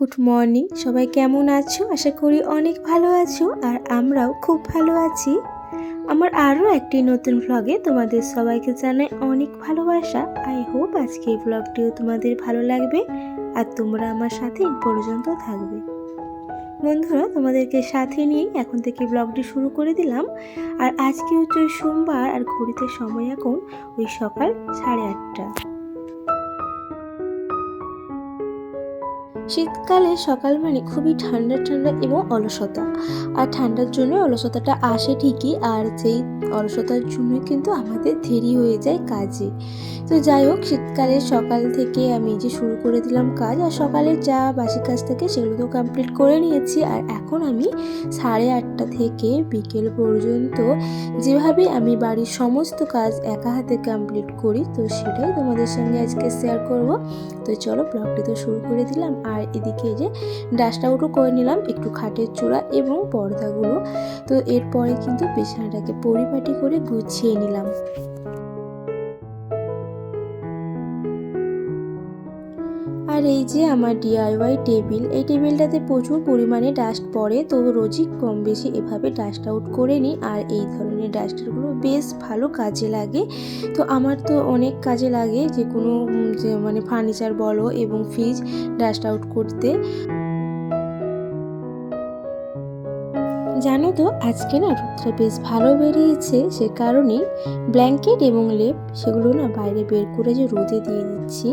Good morning. সবাই কেমন আছো? আশা করি অনেক ভালো আছো আর আমরাও খুব ভালো আছি। আমার আরও একটি নতুন ভ্লগে তোমাদের সবাইকে জানাই অনেক ভালোবাসা। আই হোপ আজকে এই ভ্লগটিও তোমাদের ভালো লাগবে আর তোমরা আমার সাথে পর্যন্ত থাকবে। বন্ধুরা, তোমাদেরকে সাথে নিয়ে এখন থেকে ব্লগটি শুরু করে দিলাম। আর আজকে হচ্ছে সোমবার আর ঘড়িতে সময় এখন ওই সকাল সাড়ে আটটা। শীতকালে সকাল মানে খুবই ঠান্ডা ঠান্ডা এবং অলসতা। আর ঠান্ডার জন্য অলসতাটা আসে ঠিকই, আর সেই অলসতার জন্য কিন্তু আমাদের দেরি হয়ে যায় কাজে। তো যাই হোক, শীতকালে সকাল থেকে আমি যে শুরু করে দিলাম কাজ, আর সকালে যা বাসি কাজ থাকে সেগুলো তো কমপ্লিট করে নিয়েছি। আর এখন আমি সাড়ে আটটা থেকে বিকেল পর্যন্ত যেভাবে আমি বাড়ির সমস্ত কাজ একা হাতে কমপ্লিট করি, তো সেটাই তোমাদের সঙ্গে আজকে শেয়ার করব। তো চলো ব্লগটি তো শুরু করে দিলাম। আর এদিকে যে ডাস্ট আউটও করে নিলাম, একটু খাটের চূড়া এবং পর্দাগুলো। তো এরপরে কিন্তু বিছানাটাকে পরিপাটি করে গুছিয়ে নিলাম। আর এই যে আমার ডিআইওয়াই টেবিল, এই টেবিলটাতে প্রচুর পরিমাণে ডাস্ট পড়ে, তো রোজই কম বেশি এভাবে ডাস্ট আউট করে নিই আর এই ধরনের ডাস্টারগুলো বেশ ভালো কাজে লাগে। তো আমার তো অনেক কাজে লাগে যে কোনো যে মানে ফার্নিচার বলো এবং ফ্রিজ ডাস্ট আউট করতে। জানো তো, আজকে না রোদটা বেশ ভালো বেরিয়েছে, সে কারণেই ব্ল্যাঙ্কেট এবং লেপ সেগুলো না বাইরে বের করে যে রোদে দিয়ে দিচ্ছি।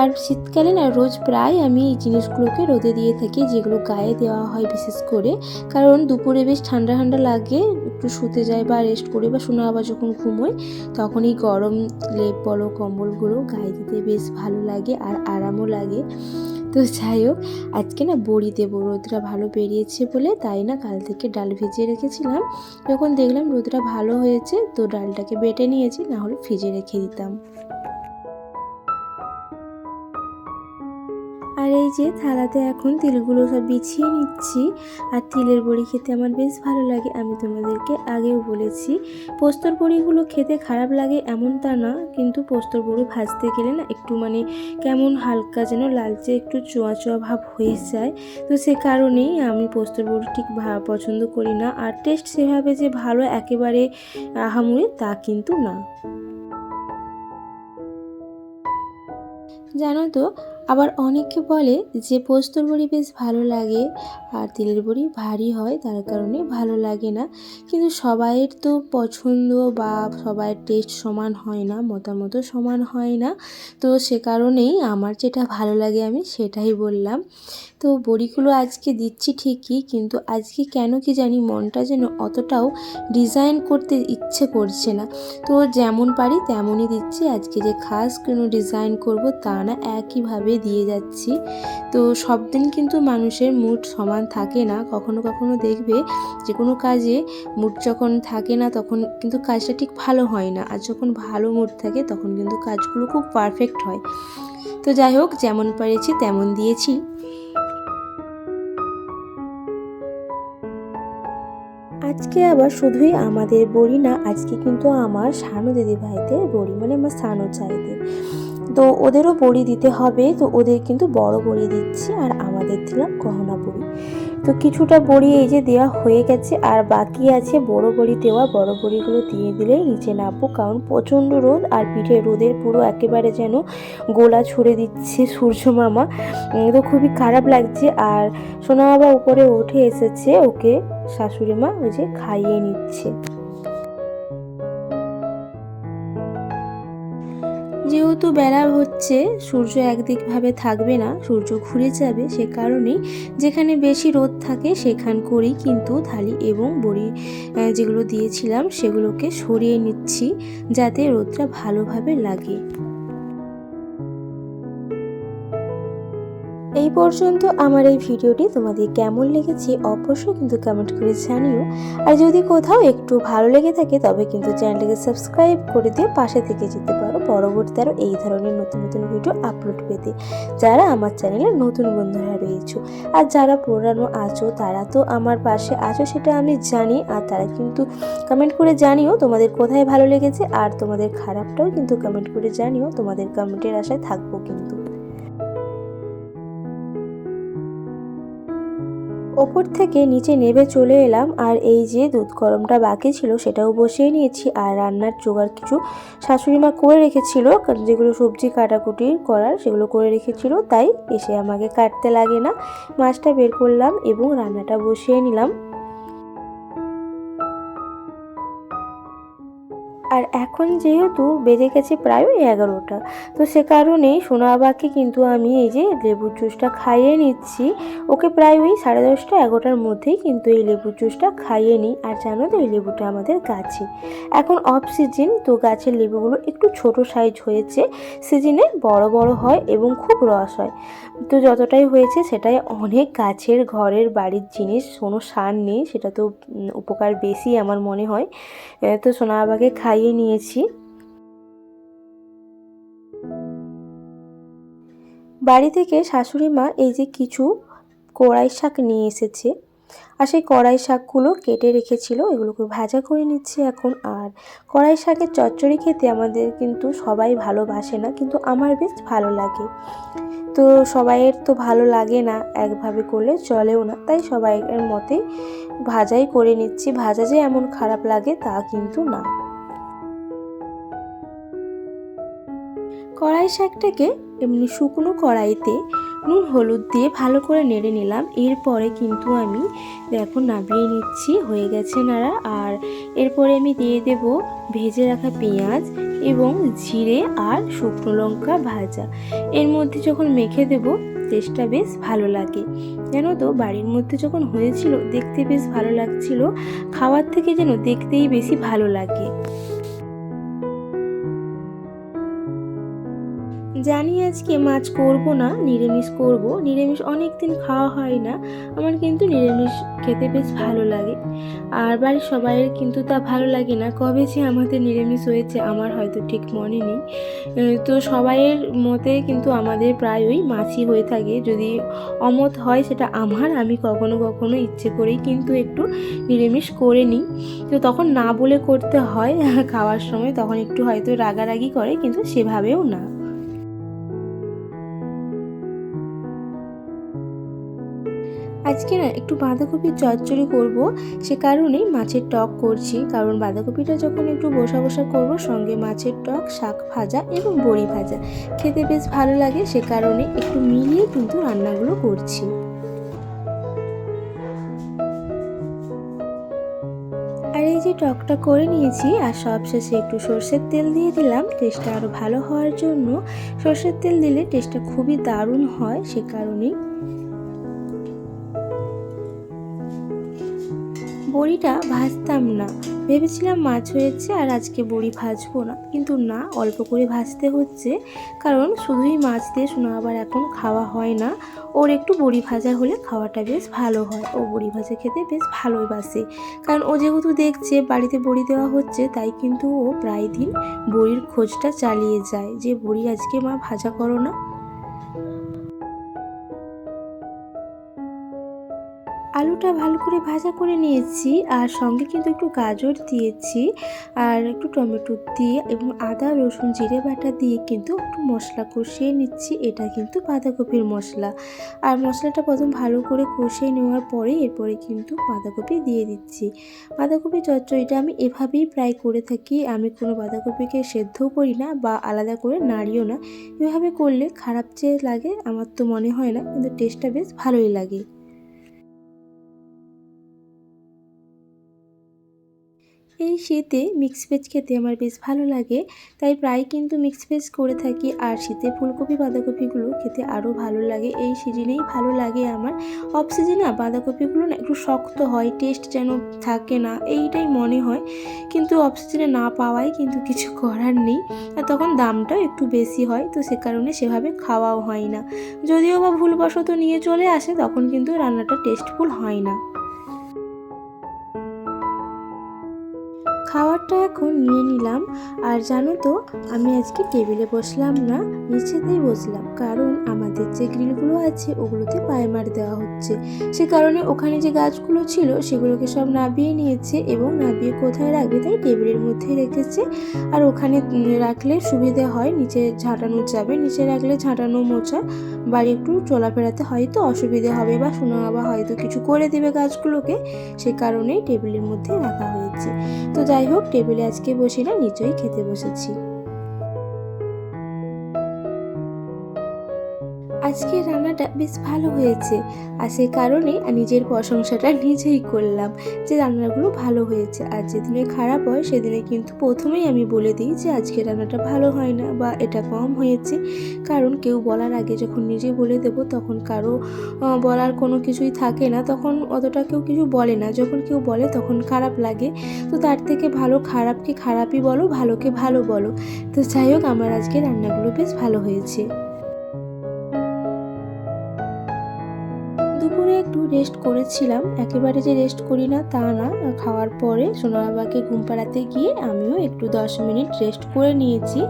আর শীতকালে না রোজ প্রায় আমি এই জিনিসগুলোকে রোদে দিয়ে থাকি, যেগুলো গায়ে দেওয়া হয় বিশেষ করে। কারণ দুপুরে বেশ ঠান্ডা ঠান্ডা লাগে, একটু শুতে যায় বা রেস্ট করে বা শোনা আবার যখন ঘুমোই, তখন এই গরম লেপ বলো, কম্বলগুলো গায়ে দিতে বেশ ভালো লাগে আর আরামও লাগে। তো যাই হোক, আজকে না বড়ি দেবো। রোদটা ভালো বেরিয়েছে বলে তাই না কাল থেকে ডাল ভিজিয়ে রেখেছিলাম। যখন দেখলাম রোদটা ভালো হয়েছে তো ডালটাকে বেটে নিয়েছি না হলে ফ্রিজে রেখে দিতাম। আর এই যে থালাতে এখন তিলগুলো সব বিছিয়ে নিচ্ছি। আর তিলের বড়ি খেতে আমার বেশ ভালো লাগে, আমি তোমাদেরকে আগেও বলেছি। পোস্তর বড়িগুলো খেতে খারাপ লাগে এমন তা না, কিন্তু পোস্তর বড়ি ভাজতে গেলে না একটু মানে কেমন হালকা যেন লালচে একটু চোয়া চোয়া ভাব হয়ে যায়। তো সে কারণেই আমি পোস্তর বড়ি ঠিক পছন্দ করি না, আর টেস্ট সেভাবে যে ভালো একেবারে আহামুড়ি তা কিন্তু না। জানো তো আবার অনেকে বলে যে পোস্তর বড়ি বেশ ভালো লাগে আর তেলের বড়ি ভারী হয়, তার কারণে ভালো লাগে না। কিন্তু সবাইয়ের তো পছন্দ বা সবাইয়ের টেস্ট সমান হয় না মতামত সমান হয় না। তো সে কারণেই আমার যেটা ভালো লাগে আমি সেটাই বললাম। তো বড়িগুলো আজকে দিচ্ছি ঠিকই, কিন্তু আজকে কেন কি জানি মনটা যেন অতটাও ডিজাইন করতে ইচ্ছে করছে না। তো যেমন পারি তেমনই দিচ্ছি, আজকে যে খাস কোনো ডিজাইন করব তা না, একইভাবে দিয়ে যাচ্ছি। তো সব দিন কিন্তু মানুষের মুড সমান থাকে না, কখনো কখনো দেখবে যে কোনো কাজে মুড যখন থাকে না তখন কিন্তু কাজটা ঠিক ভালো হয় না, আর যখন ভালো মুড থাকে তখন কিন্তু কাজগুলো খুব পারফেক্ট হয়। তো যাই হোক, যেমন পেরেছি তেমন দিয়েছি। আজকে আবার শুধুই আমাদের বড়ি না, আজকে কিন্তু আমার সানু দিদি বলি বড়ি মানে আমার সানু চাইদের। তো ওদেরও বড়ি দিতে হবে, তো ওদের কিন্তু বড় বড়ি দিচ্ছি আর আমাদের দিলাম গহনা বড়ি। তো কিছুটা বড়ি এই যে দেওয়া হয়ে গেছে আর বাকি আছে বড় বড়ি দেওয়া, বড় বড়িগুলো দিয়ে দিলে নিচে নামবো। কারণ প্রচণ্ড রোদ আর পিঠে রোদের পুরো একেবারে যেন গোলা ছুড়ে দিচ্ছে সূর্য মামা। তো খুবই খারাপ লাগছে আর সোনা বাবা উপরে উঠে এসেছে, ওকে শাশুড়ি মা ওই যে খাইয়ে নিচ্ছে। যেহেতু বেলা হচ্ছে, সূর্য একদিকভাবে থাকবে না, সূর্য ঘুরে যাবে সে কারণেই যেখানে বেশি রোদ থাকে সেখান করেই কিন্তু থালি এবং বড়ি যেগুলো দিয়েছিলাম সেগুলোকে সরিয়ে নিচ্ছি যাতে রোদটা ভালোভাবে লাগে। পর্যন্ত আমার এই ভিডিওটি তোমাদের কেমন লেগেছে অবশ্যই কিন্তু কমেন্ট করে জানিও। আর যদি কোথাও একটু ভালো লেগে থাকে, তবে কিন্তু চ্যানেলটিকে সাবস্ক্রাইব করে দিয়ে পাশে থেকে যেতে পারো পরবর্তী আরও এই ধরনের নতুন নতুন ভিডিও আপলোড পেতে। যারা আমার চ্যানেলে নতুন বন্ধুরা রয়েছে, আর যারা পুরানো আছো, তারা তো আমার পাশে আছো সেটা আমি জানি, আর তারা কিন্তু কমেন্ট করে জানিও তোমাদের কোথায় ভালো লেগেছে, আর তোমাদের খারাপটাও কিন্তু কমেন্ট করে জানিও তোমাদের কমেন্টের আশায় থাকব কিন্তু। ওপর থেকে নিচে নেবে চলে এলাম, আর এই যে দুধ গরমটা বাকি ছিল সেটাও বসিয়ে নিয়েছি, আর রান্নার জোগাড় কিছু শাশুড়ি মা করে রেখেছিল, কারণ যেগুলো সবজি কাটাকুটি করার সেগুলো করে রেখেছিল, তাই এসে আমাকে কাটতে লাগে না। মাছটা বের করলাম এবং রান্নাটা বসিয়ে নিলাম। আর এখন যেহেতু বেজে গেছে প্রায় এগারোটা, তো সে কারণেই সোনাবাকে কিন্তু আমি এই যে লেবুর জুসটা খাইয়ে নিচ্ছি। ওকে প্রায় ওই সাড়ে দশটা, এগারোটার মধ্যেই কিন্তু এই লেবুর জুসটা খাইয়ে নিই। আর জানো তো এই লেবুটা আমাদের গাছে। এখন অফ সিজন তো গাছের লেবুগুলো একটু ছোট সাইজ হয়েছে। সিজনে বড় বড় হয় এবং খুব রস হয়। তো যতটাই হয়েছে সেটাই অনেক গাছের, ঘরের, বাড়ির জিনিস, কোনো সার নেই, সেটা তো উপকার বেশি আমার মনে হয়। তো সোনা বাবাকে খাইয়ে নিয়েছি। বাড়ি থেকে শাশুড়ি মা এই যে কিছু কড়াই শাক নিয়ে এসেছে আর সেই কড়াই শাকগুলো কেটে রেখেছিল, এগুলোকে ভাজা করে নিচ্ছি এখন। আর কড়াই শাকের চচ্চড়ি খেতে আমাদের কিন্তু সবাই ভালোবাসে না, কিন্তু আমার বেশ ভালো লাগে। তো সবাইয়ের তো ভালো লাগে না একভাবে করলে, চলেও না। তাই সবাইয়ের মতে ভাজাই করে নিচ্ছি। ভাজা যে এমন খারাপ লাগে তা কিন্তু না। কড়াই শাকটাকে এমনি শুকনো কড়াইতে নুন, হলুদ দিয়ে ভালো করে নেড়ে নিলাম। এরপরে কিন্তু আমি দেখো নামিয়ে নিচ্ছি, হয়ে গেছে নাড়া। আর এরপরে আমি দিয়ে দেব ভেজে রাখা পেঁয়াজ এবং জিরে আর শুকনো লঙ্কা ভাজা। এর মধ্যে যখন মেখে দেব টেস্টটা বেশ ভালো লাগে। জানো তো, বাড়ির মধ্যে যখন হয়েছিল, দেখতে বেশ ভালো লাগছিল। খাওয়ার থেকে যেন দেখতেই বেশি ভালো লাগে। জানি আজকে মাছ করব না, নিরামিষ করব। নিরামিষ অনেক দিন খাওয়া হয় না। আমার কিন্তু নিরামিষ খেতে বেশ ভালো লাগে। আর বাড়ির সবাইয়ের কিন্তু তা ভালো লাগে না। কবে যে আমাদের নিরামিষ হয়েছে, আমার হয়তো ঠিক মনে নেই। তো সবাইয়ের মতে কিন্তু আমাদের প্রায়ই মাছই হয়ে থাকে। যদি অমত হয়, সেটা আমার। আমি কখনো কখনো ইচ্ছে করেই কিন্তু একটু নিরামিষ করে নিই। তো তখন না বলে করতে হয় খাওয়ার সময়। তখন একটু হয়তো রাগারাগি করে, কিন্তু সেভাবেও না। আজকে না একটু বাঁধাকপির চচ্চড়ি করব, সে কারণেই মাছের টক করছি। কারণ বাঁধাকপিটা যখন একটু বসা বসা করব, সঙ্গে মাছের টক, শাক ভাজা এবং বড়ি ভাজা। খেতে বেশ ভালো লাগে, সে কারণে একটু মিলিয়ে কিন্তু রান্নাগুলো করছি। আর এই যে টকটা করে নিয়েছি, আর সবশেষে একটু সর্ষের তেল দিয়ে দিলাম, টেস্টটা আরও ভালো হওয়ার জন্য। সর্ষের তেল দিলে টেস্টটা খুবই দারুণ হয়, সে কারণেই বড়িটা ভাজতাম না। ভেবেছিলাম মাছ হয়েছে আর আজকে বড়ি ভাজবো না। কিন্তু না, অল্প করে ভাজতে হচ্ছে। কারণ শুধুই মাছ দিয়ে শোনা আবার এখন খাওয়া হয় না। ওর একটু বড়ি ভাজা হলে খাওয়াটা বেশ ভালো হয়। ও বড়ি ভাজা খেতে বেশ ভালোই বাসে। কারণ ও যেহেতু দেখছে বাড়িতে বড়ি দেওয়া হচ্ছে, তাই কিন্তু ও প্রায় দিন বড়ির খোঁজটা চালিয়ে যায় যে, বড়ি আজকে মা ভাজা করো না। আলুটা ভালো করে ভাজা করে নিয়েছি আর সঙ্গে কিন্তু একটু গাজর দিয়েছি আর একটু টমেটো দিয়ে এবং আদা, রসুন, জিরে বাটা দিয়ে কিন্তু একটু মশলা কষিয়ে নিচ্ছি। এটা কিন্তু বাঁধাকপির মশলা। আর মশলাটা প্রথম ভালো করে কষিয়ে নেওয়ার পরে এরপরে কিন্তু বাঁধাকপি দিয়ে দিচ্ছি। বাঁধাকপি চচ্চড়িটা আমি এভাবেই প্রায় করে থাকি। আমি কোনো বাঁধাকপিকে সেদ্ধও করি না বা আলাদা করে নাড়িও না। এভাবে করলে খারাপ যে লাগে, আমার তো মনে হয় না, কিন্তু টেস্টটা বেশ ভালোই লাগে। এই শীতে মিক্স ভেজ খেতে আমার বেশ ভালো লাগে। তাই প্রায় কিন্তু মিক্স ভেজ করে থাকি। আর শীতে ফুলকপি, বাঁধাকপিগুলো খেতে আরও ভালো লাগে। এই সিজনেই ভালো লাগে আমার। অফ সিজনে বাঁধাকপিগুলো না একটু শক্ত হয় টেস্ট যেন থাকে না, এইটাই মনে হয়। কিন্তু অফ সিজনে না পাওয়াই কিন্তু কিছু করার নেই। আর তখন দামটাও একটু বেশি হয়, তো সে কারণে সেভাবে খাওয়াও হয় না। যদিও বা ভুলবশত নিয়ে চলে আসে, তখন কিন্তু রান্নাটা টেস্টফুল হয় না। খাবারটা এখন নিয়ে নিলাম। আর জানো তো, আমি আজকে টেবিলে বসলাম না, নিচেতেই বসলাম। কারণ আমাদের যে গ্রিলগুলো আছে, ওগুলোতে পায়মার দেওয়া হচ্ছে। সে কারণে ওখানে যে গাছগুলো ছিল, সেগুলোকে সব নাবিয়ে নিয়েছে এবং নাবিয়ে কোথায় রাখবে তাই টেবিলের মধ্যেই রেখেছে। আর ওখানে রাখলে সুবিধে হয়, নিচে ঝাঁটানো যাবে। নিচে রাখলে ঝাঁটানো মোছা। বাড়ি একটু চলাফেরাতে হয়তো অসুবিধে হবে বা শোনা বা হয়তো কিছু করে দেবে গাছগুলোকে। সে কারণেই টেবিলের মধ্যে রাখা হয়েছে। তো যাই হোক টেবিলে আজকে বসি না নিচেই খেতে বসেছি। আজকে রান্নাটা বেশ ভালো হয়েছে আর সে কারণে নিজের প্রশংসাটা নিজেই করলাম যে রান্নাগুলো ভালো হয়েছে। আর যেদিনে খারাপ হয় সেদিনে কিন্তু প্রথমেই আমি বলে দিই যে আজকে রান্নাটা ভালো হয় না বা এটা কম হয়েছে। কারণ কেউ বলার আগে যখন নিজে বলে দেব তখন কারও বলার কোনো কিছুই থাকে না। তখন অতটা কেউ কিছু বলে না। যখন কেউ বলে তখন খারাপ লাগে। তো তার থেকে ভালো খারাপকে খারাপই বলো, ভালোকে ভালো বলো। তো যাই হোক, আমার আজকে রান্নাগুলো বেশ ভালো হয়েছে। একটু রেস্ট করেছিলাম। একেবারে যে রেস্ট করি না তা না। খাওয়ার পরে সোনা বাবাকে ঘুম পাড়াতে গিয়ে আমিও একটু দশ মিনিট রেস্ট করে নিয়েছি।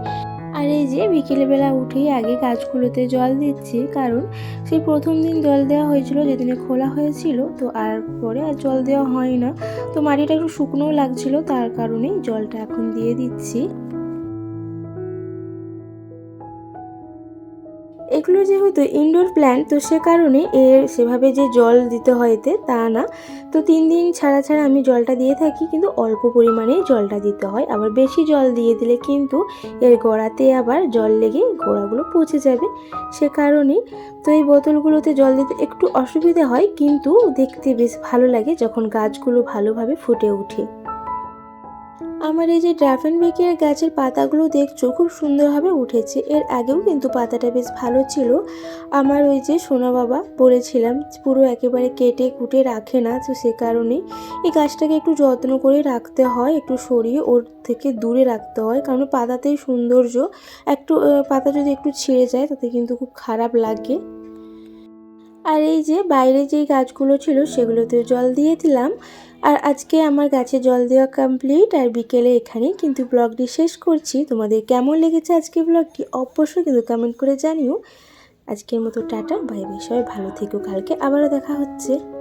আর এই যে বিকেলবেলা উঠেই আগে গাছগুলোতে জল দিচ্ছি, কারণ সেই প্রথম দিন জল দেওয়া হয়েছিল, যেদিনে খোলা হয়েছিল, তো আর পরে আর জল দেওয়া হয় না তো মাটিটা একটু শুকনোও লাগছিল, তার কারণেই জলটা এখন দিয়ে দিচ্ছি। এগুলো যেহেতু ইনডোর প্ল্যান্ট তো সে কারণে এর সেভাবে যে জল দিতে হয় এতে, তা না। তো তিন দিন ছাড়া ছাড়া আমি জলটা দিয়ে থাকি, কিন্তু অল্প পরিমাণেই জলটা দিতে হয়। আবার বেশি জল দিয়ে দিলে কিন্তু এর গোড়াতে আবার জল লেগে গোড়াগুলো পচে যাবে। সে কারণে তো এই বোতলগুলোতে জল দিতে একটু অসুবিধা হয়, কিন্তু দেখতে বেশ ভালো লাগে যখন গাছগুলো ভালোভাবে ফুটে ওঠে। আমার এই যে ড্রাফেন বেকের গাছের পাতাগুলো দেখছ, খুব সুন্দরভাবে উঠেছে। এর আগেও কিন্তু পাতাটা বেশ ভালো ছিল। আমার ওই যে সোনা বাবা বলেছিলাম, পুরো একেবারে কেটে কুটে রাখে না, তো সে কারণে এই গাছটাকে একটু যত্ন করে রাখতে হয়, একটু সরিয়ে ওর থেকে দূরে রাখতে হয়। কারণ পাতাতেই সৌন্দর্য, একটু পাতা যদি একটু ছিঁড়ে যায়, তাতে কিন্তু খুব খারাপ লাগে। আর এই যে বাইরে যেই গাছগুলো ছিল সেগুলোতে জল দিয়ে দিলাম। আর আজকে আমার গাছে জল দেওয়া কমপ্লিট আর বিকেলে এখানে কিন্তু ব্লগটি শেষ করছি। তোমাদের কেমন লেগেছে আজকে ব্লগটি অবশ্যই কিন্তু কমেন্ট করে জানিও। আজকের মতো টাটা, বাই বাই, সবাই ভালো থেকো, কালকে আবারও দেখা হচ্ছে।